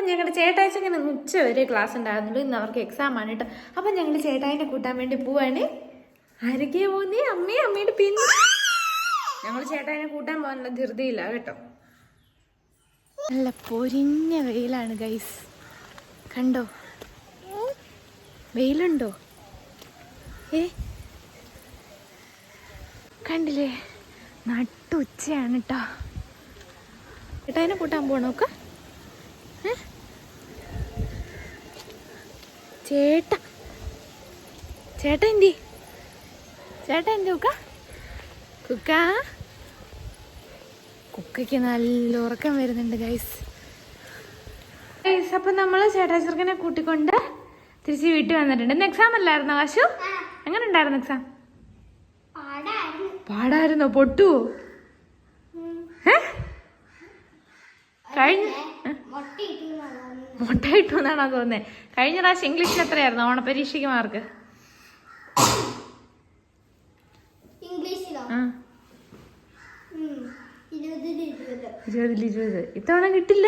അപ്പം ഞങ്ങളുടെ ചേട്ടാഴ്ചങ്ങനെ ഉച്ച വരെ ക്ലാസ് ഉണ്ടായിരുന്നുള്ളൂ. ഇന്ന് അവർക്ക് എക്സാം ആണ് കേട്ടോ. അപ്പം ഞങ്ങൾ ചേട്ടായിനെ കൂട്ടാൻ വേണ്ടി പോവാണ്. ആരൊക്കെയാ പോകുന്നേ അമ്മേ അമ്മയുടെ പിന്നെ. ഞങ്ങൾ ചേട്ടായിനെ കൂട്ടാൻ പോകാനുള്ള ധൃതിയില്ല കേട്ടോ. നല്ല പൊരിഞ്ഞ വെയിലാണ് ഗൈസ് കണ്ടോ? വെയിലുണ്ടോ? ഏ? കണ്ടില്ലേ? നട്ടുച്ചയാണ് കേട്ടോ. ചേട്ടായിനെ കൂട്ടാൻ പോണോക്ക ചേട്ട. ചേട്ട എന്തി? ചേട്ട എന്തി കുക്ക? കുക്ക? കുക്കയ്ക്ക് നല്ല ഉറക്കം വരുന്നുണ്ട് ഗൈസ് ഗൈസ് അപ്പം നമ്മൾ ചേട്ടാ ചെറുക്കനെ കൂട്ടിക്കൊണ്ട് തിരിച്ച് വീട്ടിൽ വന്നിട്ടുണ്ട്. ഇന്ന് എക്സാം അല്ലായിരുന്നോ കാശു എങ്ങനെ ഉണ്ടായിരുന്നു എക്സാം പാടായിരുന്നോ. പൊട്ടുവോ? ഏ? കഴിഞ്ഞ? മുട്ട കിട്ടും എന്നാണോ തോന്നുന്നത് കഴിഞ്ഞ പ്രാവശ്യം ഇംഗ്ലീഷിൽ എത്രയായിരുന്നു? ഓണപരീക്ഷയ്ക്ക് മാർക്ക് ഇരുപതിൽ ഇരുപത്. ഇത്തവണ കിട്ടില്ല?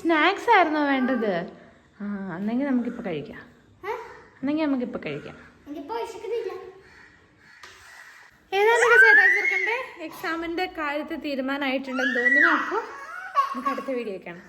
സ്നാക്സ് ആയിരുന്നോ വേണ്ടത്? ആ എന്നെങ്കിൽ നമുക്കിപ്പോൾ കഴിക്കാം. എന്നെങ്കിൽ നമുക്കിപ്പോൾ കഴിക്കാം. ഏതാണ്ടൊക്കെ ചേട്ടാ എക്സാമിന്റെ കാര്യത്തിൽ തീരുമാനമായിട്ടുണ്ടെന്ന് തോന്നുന്നു. അപ്പോൾ നമുക്ക് അടുത്ത വീഡിയോ കാണാം.